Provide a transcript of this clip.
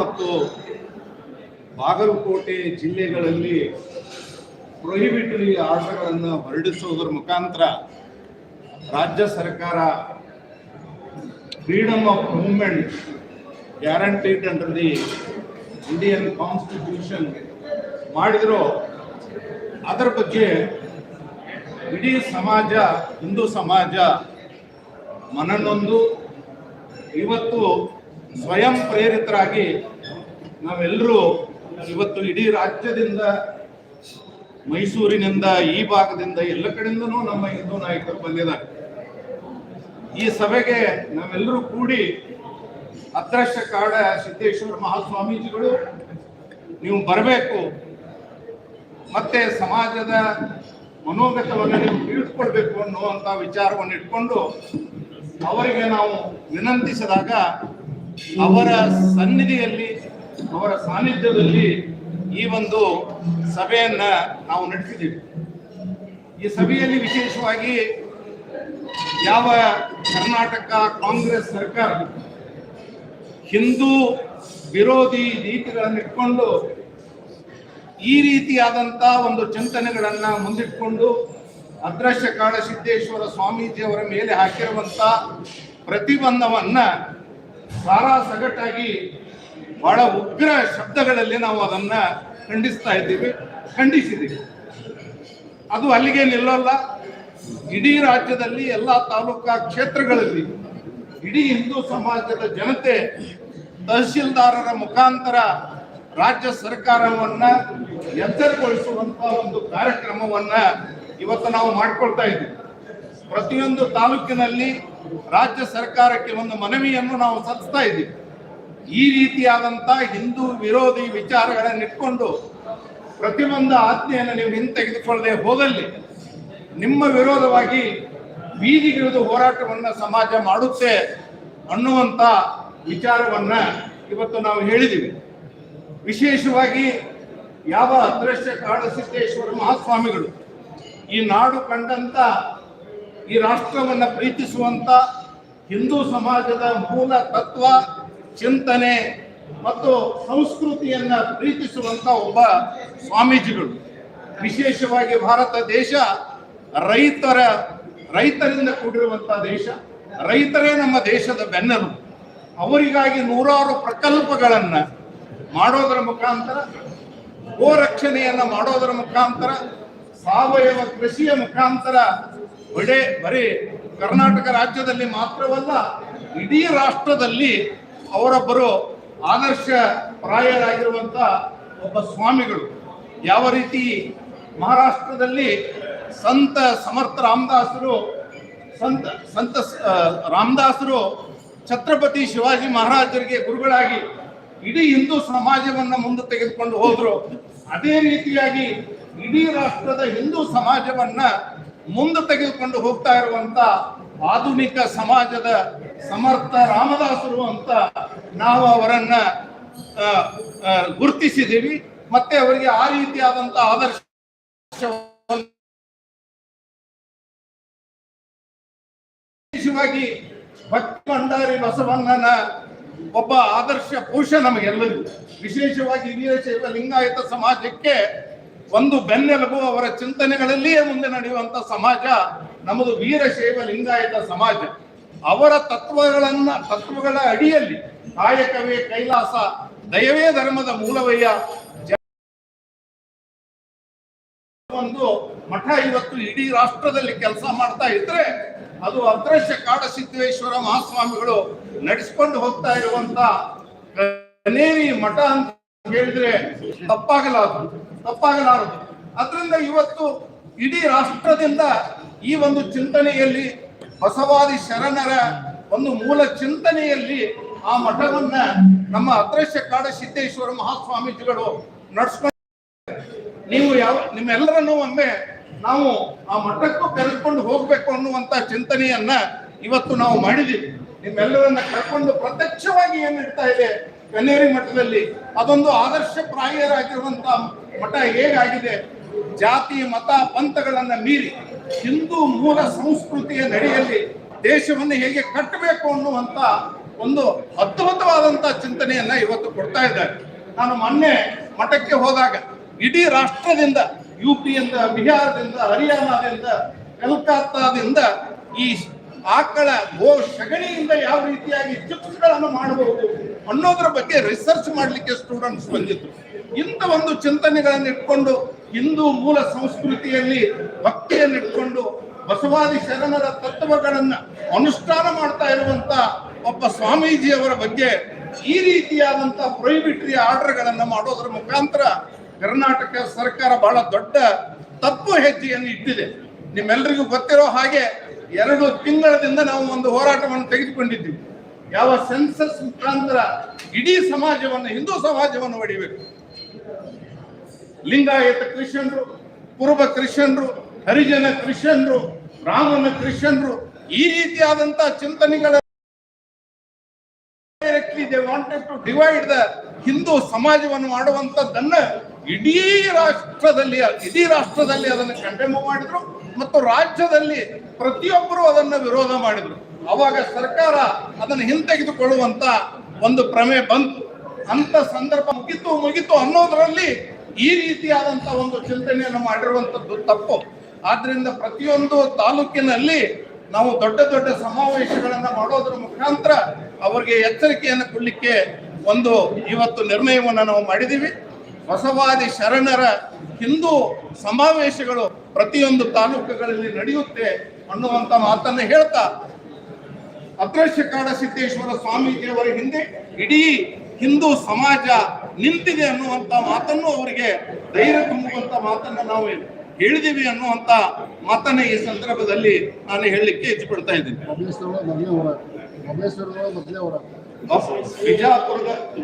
ಮತ್ತು ಬಾಗಲಕೋಟೆ ಜಿಲ್ಲೆಗಳಲ್ಲಿ ಪ್ರೊಹಿಬಿಟರಿ ಆರ್ಡರ್ಗಳನ್ನು ಹೊರಡಿಸುವುದರ ಮುಖಾಂತರ ರಾಜ್ಯ ಸರ್ಕಾರ freedom of movement guaranteed under the Indian constitution ಮಾಡಿದ್ರು, ಅದರ ಬಗ್ಗೆ ಇಡೀ ಸಮಾಜ, ಹಿಂದೂ ಸಮಾಜ ಮನನೊಂದು. ಇವತ್ತು ಸ್ವಯಂ ಪ್ರೇರಿತರಾಗಿ ನಾವೆಲ್ಲರೂ ಇವತ್ತು ಇಡೀ ರಾಜ್ಯದಿಂದ, ಮೈಸೂರಿನಿಂದ, ಈ ಭಾಗದಿಂದ, ಎಲ್ಲ ಕಡೆಯಿಂದನೂ ನಮ್ಮ ಹಿಂದೂ ನಾಯಕರು ಬಂದಿದ್ದಾರೆ. ಈ ಸಭೆಗೆ ನಾವೆಲ್ಲರೂ ಕೂಡಿ ಅದೃಷ್ಟ ಕಾಡ ಸಿದ್ದೇಶ್ವರ ಮಹಾಸ್ವಾಮೀಜಿಗಳು, ನೀವು ಬರಬೇಕು. ಮತ್ತೆ ಸಮಾಜದ ಮನೋಗತವನ್ನು ನೀವು ತಿಳಿದುಕೊಳ್ಬೇಕು ಅನ್ನುವಂಥ ವಿಚಾರವನ್ನು ಇಟ್ಕೊಂಡು ಅವರಿಗೆ ನಾವು ವಿನಂತಿಸಿದಾಗ ಅವರ ಸನ್ನಿಧಿಯಲ್ಲಿ, ಅವರ ಸಾನ್ನಿಧ್ಯದಲ್ಲಿ ಈ ಒಂದು ಸಭೆಯನ್ನ ನಾವು ನಡೆಸಿದ್ದೀವಿ. ಈ ಸಭೆಯಲ್ಲಿ ವಿಶೇಷವಾಗಿ ಯಾವ ಕರ್ನಾಟಕ ಕಾಂಗ್ರೆಸ್ ಸರ್ಕಾರ ಹಿಂದೂ ವಿರೋಧಿ ನೀತಿಗಳನ್ನು ಇಟ್ಕೊಂಡು ಈ ರೀತಿಯಾದಂಥ ಒಂದು ಚಿಂತನೆಗಳನ್ನ ಮುಂದಿಟ್ಕೊಂಡು ಅದೃಶ್ಯ ಕಾಳ ಸಿದ್ದೇಶ್ವರ ಸ್ವಾಮೀಜಿಯವರ ಮೇಲೆ ಹಾಕಿರುವಂತ ಪ್ರತಿಬಂಧವನ್ನ ಸಾರಾ ಸಗಟಾಗಿ ಬಹಳ ಉಗ್ರ ಶಬ್ದಗಳಲ್ಲಿ ನಾವು ಅದನ್ನ ಖಂಡಿಸ್ತಾ ಇದ್ದೀವಿ, ಖಂಡಿಸಿದ್ದೀವಿ. ಅದು ಅಲ್ಲಿಗೆ ನಿಲ್ಲಲ್ಲ. ಇಡೀ ರಾಜ್ಯದಲ್ಲಿ ಎಲ್ಲ ತಾಲೂಕಾ ಕ್ಷೇತ್ರಗಳಲ್ಲಿ ಇಡೀ ಹಿಂದೂ ಸಮಾಜದ ಜನತೆ ತಹಶೀಲ್ದಾರರ ಮುಖಾಂತರ ರಾಜ್ಯ ಸರ್ಕಾರವನ್ನ ಎಚ್ಚರಗೊಳಿಸುವಂತ ಒಂದು ಕಾರ್ಯಕ್ರಮವನ್ನ ಇವತ್ತು ನಾವು ಮಾಡ್ಕೊಳ್ತಾ ಇದ್ದೀವಿ. ಪ್ರತಿಯೊಂದು ತಾಲೂಕಿನಲ್ಲಿ ರಾಜ್ಯ ಸರ್ಕಾರಕ್ಕೆ ಒಂದು ಮನವಿಯನ್ನು ನಾವು ಸಲ್ಲಿಸ್ತಾ ಇದ್ದೀವಿ. ಈ ರೀತಿಯಾದಂತ ಹಿಂದೂ ವಿರೋಧಿ ವಿಚಾರಗಳನ್ನು ಇಟ್ಕೊಂಡು ಪ್ರತಿಯೊಂದು ಆಜ್ಞೆಯನ್ನು ನೀವು ಹಿಂತೆಗೆದುಕೊಳ್ಳದೆ ಹೋದಲ್ಲಿ ನಿಮ್ಮ ವಿರೋಧವಾಗಿ ಬೀದಿಗಿಳಿದು ಹೋರಾಟವನ್ನು ಸಮಾಜ ಮಾಡುತ್ತೆ ಅನ್ನುವಂತ ವಿಚಾರವನ್ನ ಇವತ್ತು ನಾವು ಹೇಳಿದ್ದೀವಿ. ವಿಶೇಷವಾಗಿ ಯಾವ ಅದೃಶ್ಯ ಕಾಡಸಿದ್ದೇಶ್ವರ ಮಹಾಸ್ವಾಮಿಗಳು ಈ ನಾಡು ಕಂಡಂತ ಈ ರಾಷ್ಟ್ರವನ್ನು ಪ್ರೀತಿಸುವಂತ ಹಿಂದೂ ಸಮಾಜದ ಮೂಲ ತತ್ವ, ಚಿಂತನೆ ಮತ್ತು ಸಂಸ್ಕೃತಿಯನ್ನ ಪ್ರೀತಿಸುವಂತ ಒಬ್ಬ ಸ್ವಾಮೀಜಿಗಳು. ವಿಶೇಷವಾಗಿ ಭಾರತ ದೇಶ ರೈತರ, ರೈತರಿಂದ ಕೂಡಿರುವಂಥ ದೇಶ. ರೈತರೇ ನಮ್ಮ ದೇಶದ ಬೆನ್ನೆಲುಬು. ಅವರಿಗಾಗಿ ನೂರಾರು ಪ್ರಕಲ್ಪಗಳನ್ನು ಮಾಡೋದರ ಮುಖಾಂತರ ಗೋರಕ್ಷಣೆಯನ್ನು ಮಾಡೋದರ ಮುಖಾಂತರ, ಸಾವಯವ ಕೃಷಿಯ ಮುಖಾಂತರ ಬಡೇ, ಬರೀ ಕರ್ನಾಟಕ ರಾಜ್ಯದಲ್ಲಿ ಮಾತ್ರವಲ್ಲ, ಇಡೀ ರಾಷ್ಟ್ರದಲ್ಲಿ ಅವರೊಬ್ಬರು ಆದರ್ಶ ಪ್ರಾಯರಾಗಿರುವಂತ ಒಬ್ಬ ಸ್ವಾಮಿಗಳು. ಯಾವ ರೀತಿ ಮಹಾರಾಷ್ಟ್ರದಲ್ಲಿ ಸಂತ ಸಮರ್ಥ ರಾಮದಾಸರು, ಸಂತ ಸಂತ ರಾಮದಾಸರು ಛತ್ರಪತಿ ಶಿವಾಜಿ ಮಹಾರಾಜರಿಗೆ ಗುರುಗಳಾಗಿ ಇಡೀ ಹಿಂದೂ ಸಮಾಜವನ್ನ ಮುಂದೆ ತೆಗೆದುಕೊಂಡು ಹೋದರು. ಅದೇ ರೀತಿಯಾಗಿ ಇಡೀ ರಾಷ್ಟ್ರದ ಹಿಂದೂ ಸಮಾಜವನ್ನ ಮುಂದೆ ತೆಗೆದುಕೊಂಡು ಹೋಗ್ತಾ ಇರುವಂತ ಆಧುನಿಕ ಸಮಾಜದ ಸಮರ್ಥ ರಾಮದಾಸರು ಅಂತ ನಾವು ಅವರನ್ನ ಗುರುತಿಸಿದ್ದೀವಿ. ಮತ್ತೆ ಅವರಿಗೆ ಆ ರೀತಿಯಾದಂತ ಆದರ್ಶ ವಿಶೇಷವಾಗಿ ಭಕ್ತಿ ಭಂಡಾರಿ ಬಸವಣ್ಣನ ಒಬ್ಬ ಆದರ್ಶ ಪುರುಷ ನಮಗೆಲ್ಲರಿಗೂ, ವಿಶೇಷವಾಗಿ ವೀರಶೈವ ಲಿಂಗಾಯತ ಸಮಾಜಕ್ಕೆ ಒಂದು ಬೆನ್ನೆಲುಬು ಅವರ ಚಿಂತನೆಗಳಲ್ಲಿಯೇ ಮುಂದೆ ನಡೆಯುವಂತ ಸಮಾಜ ನಮ್ಮದು ವೀರಶೈವ ಲಿಂಗಾಯತ ಸಮಾಜ. ಅವರ ತತ್ವಗಳನ್ನ, ತತ್ವಗಳ ಅಡಿಯಲ್ಲಿ ಕಾಯಕವೇ ಕೈಲಾಸ, ದಯವೇ ಧರ್ಮದ ಮೂಲವಯ್ಯ. ಒಂದು ಮಠ ಇವತ್ತು ಇಡೀ ರಾಷ್ಟ್ರದಲ್ಲಿ ಕೆಲಸ ಮಾಡ್ತಾ ಇದ್ರೆ ಅದು ಅದೃಶ್ಯ ಕಾಡಸಿದ್ದೇಶ್ವರ ಮಹಾಸ್ವಾಮಿಗಳು ನಡೆಸ್ಕೊಂಡು ಹೋಗ್ತಾ ಇರುವಂತ ಕನೇರಿ ಮಠ ಅಂತ ಹೇಳಿದ್ರೆ ತಪ್ಪಾಗಲಾರದು. ತಪ್ಪಾಗಲಾರದು. ಅದರಿಂದ ಇವತ್ತು ಇಡೀ ರಾಷ್ಟ್ರದಿಂದ ಈ ಒಂದು ಚಿಂತನೆಯಲ್ಲಿ ಬಸವಾದಿ ಶರಣರ ಒಂದು ಮೂಲ ಚಿಂತನೆಯಲ್ಲಿ ಆ ಮಠವನ್ನ ನಮ್ಮ ಅದೃಶ್ಯ ಕಾಡ ಸಿದ್ದೇಶ್ವರ ಮಹಾಸ್ವಾಮೀಜಿಗಳು ನಡೆಸ್ಕೊಂಡು ನೀವು ಯಾವ ನಿಮ್ಮೆಲ್ಲರನ್ನು ಒಮ್ಮೆ ನಾವು ಆ ಮಠಕ್ಕೂ ಕರೆದುಕೊಂಡು ಹೋಗ್ಬೇಕು ಅನ್ನುವಂತ ಚಿಂತನೆಯನ್ನ ಇವತ್ತು ನಾವು ಮಾಡಿದೀವಿ. ನಿಮ್ಮೆಲ್ಲರನ್ನ ಕರ್ಕೊಂಡು ಪ್ರತ್ಯಕ್ಷವಾಗಿ ಏನ್ ಇಡ್ತಾ ಇದೆ? ಕನ್ನೇರಿ ಮಠದಲ್ಲಿ ಅದೊಂದು ಆದರ್ಶ ಪ್ರಾಯರಾಗಿರುವಂತಹ ಮಠ ಹೇಗಾಗಿದೆ? ಜಾತಿ, ಮತ, ಪಂಥಗಳನ್ನ ಮೀರಿ ಹಿಂದೂ ಮೂಲ ಸಂಸ್ಕೃತಿಯ ನಡೆಯಲ್ಲಿ ದೇಶವನ್ನು ಹೇಗೆ ಕಟ್ಟಬೇಕು ಅನ್ನುವಂತ ಒಂದು ಅದ್ಭುತವಾದಂತ ಚಿಂತನೆಯನ್ನ ಇವತ್ತು ಕೊಡ್ತಾ ಇದ್ದಾರೆ. ನಾನು ಮೊನ್ನೆ ಮಠಕ್ಕೆ ಹೋದಾಗ ಇಡೀ ರಾಷ್ಟ್ರದಿಂದ ಯು ಪಿಯಿಂದ ಬಿಹಾರದಿಂದ, ಹರಿಯಾಣದಿಂದ, ಕಲ್ಕತ್ತಾದಿಂದ ಈ ಆಕಳ ಗೋ ಸಗಣಿಯಿಂದ ಯಾವ ರೀತಿಯಾಗಿ ಚಿಪ್ಸ್ಗಳನ್ನು ಮಾಡಬಹುದು ಅನ್ನೋದ್ರ ಬಗ್ಗೆ ರಿಸರ್ಚ್ ಮಾಡಲಿಕ್ಕೆ ಸ್ಟೂಡೆಂಟ್ಸ್ ಬಂದಿದ್ರು ಇಂಥ ಒಂದು ಚಿಂತನೆಗಳನ್ನು ಇಟ್ಕೊಂಡು ಹಿಂದೂ ಮೂಲ ಸಂಸ್ಕೃತಿಯಲ್ಲಿ ಭಕ್ತಿಯನ್ನು ಇಟ್ಕೊಂಡು ಬಸವಾದಿ ಶರಣರ ತತ್ವಗಳನ್ನ ಅನುಷ್ಠಾನ ಮಾಡ್ತಾ ಇರುವಂತ ಒಬ್ಬ ಸ್ವಾಮೀಜಿಯವರ ಬಗ್ಗೆ ಈ ರೀತಿಯಾದಂತ ಪ್ರೊಹಿಬಿಟ್ರಿ ಆರ್ಡರ್ಗಳನ್ನ ಮಾಡೋದ್ರ ಮುಖಾಂತರ ಕರ್ನಾಟಕ ಸರ್ಕಾರ ಬಹಳ ದೊಡ್ಡ ತಪ್ಪು ಹೆಜ್ಜೆಯನ್ನು ಇಟ್ಟಿದೆ. ನಿಮ್ಮೆಲ್ಲರಿಗೂ ಗೊತ್ತಿರೋ ಹಾಗೆ ಎರಡು ತಿಂಗಳದಿಂದ ನಾವು ಒಂದು ಹೋರಾಟವನ್ನು ತೆಗೆದುಕೊಂಡಿದ್ದೀವಿ. ಯಾವ ಸೆನ್ಸಸ್ ಮುಖಾಂತರ ಇಡೀ ಸಮಾಜವನ್ನು, ಹಿಂದೂ ಸಮಾಜವನ್ನು ಹೊಡಿಬೇಕು ಲಿಂಗಾಯತ ಕ್ರಿಶ್ಚಿಯನ್ರು, ಪೂರ್ವ ಕ್ರಿಶ್ಚಿಯನ್ರು, ಹರಿಜನ ಕ್ರಿಶ್ಚಿಯನ್ರು, ಬ್ರಾಹ್ಮಣ ಕ್ರಿಶ್ಚಿಯನ್ರು, ಈ ರೀತಿಯಾದಂತಹ ಚಿಂತನೆಗಳ ಡಿವೈಡ್ ದ ಹಿಂದೂ ಸಮಾಜವನ್ನು ಮಾಡುವಂತದ್ದನ್ನ ಇಡೀ ರಾಷ್ಟ್ರದಲ್ಲಿ ಇಡೀ ರಾಷ್ಟ್ರದಲ್ಲಿ ಅದನ್ನು ಕಂಡೆಮ್ ಮಾಡಿದ್ರು ಮತ್ತು ರಾಜ್ಯದಲ್ಲಿ ಪ್ರತಿಯೊಬ್ಬರು ಅದನ್ನ ವಿರೋಧ ಮಾಡಿದ್ರು. ಅವಾಗ ಸರ್ಕಾರ ಅದನ್ನು ಹಿಂತೆಗೆದುಕೊಳ್ಳುವಂತ ಒಂದು ಪ್ರಮೇ ಬಂತು. ಅಂತ ಸಂದರ್ಭ ಮುಗಿತು ಮುಗಿತು ಅನ್ನೋದ್ರಲ್ಲಿ ಈ ರೀತಿಯಾದಂತ ಒಂದು ಚಿಂತನೆಯನ್ನು ಮಾಡಿರುವಂತದ್ದು ತಪ್ಪು. ಆದ್ರಿಂದ ಪ್ರತಿಯೊಂದು ತಾಲೂಕಿನಲ್ಲಿ ನಾವು ದೊಡ್ಡ ದೊಡ್ಡ ಸಮಾವೇಶಗಳನ್ನ ಮಾಡೋದ್ರ ಮುಖಾಂತರ ಅವರಿಗೆ ಎಚ್ಚರಿಕೆಯನ್ನು ಕೊಡ್ಲಿಕ್ಕೆ ಒಂದು ಇವತ್ತು ನಿರ್ಣಯವನ್ನು ನಾವು ಮಾಡಿದ್ದೀವಿ ಬಸವಾದಿ ಶರಣರ ಹಿಂದೂ ಸಮಾವೇಶಗಳು ಪ್ರತಿಯೊಂದು ತಾಲೂಕುಗಳಲ್ಲಿ ನಡೆಯುತ್ತೆ ಅನ್ನುವಂತ ಮಾತನ್ನ ಹೇಳ್ತಾ ಅದೃಶ್ಯ ಕಾಡ ಸಿದ್ದೇಶ್ವರ ಸ್ವಾಮೀಜಿಯವರ ಹಿಂದೆ ಇಡೀ ಹಿಂದೂ ಸಮಾಜ ನಿಂತಿದೆ ಅನ್ನುವಂತ ಮಾತನ್ನು ಅವರಿಗೆ ಧೈರ್ಯ ತುಂಬುವಂತ ಮಾತನ್ನ ನಾವು ಹೇಳಿದೀವಿ ಅನ್ನುವಂತ ಮಾತನ್ನ ಈ ಸಂದರ್ಭದಲ್ಲಿ ನಾನು ಹೇಳಲಿಕ್ಕೆ ಇಚ್ಛಪಡ್ತಾ ಇದ್ದೀನಿ. ಬಿಜಾಪುರದ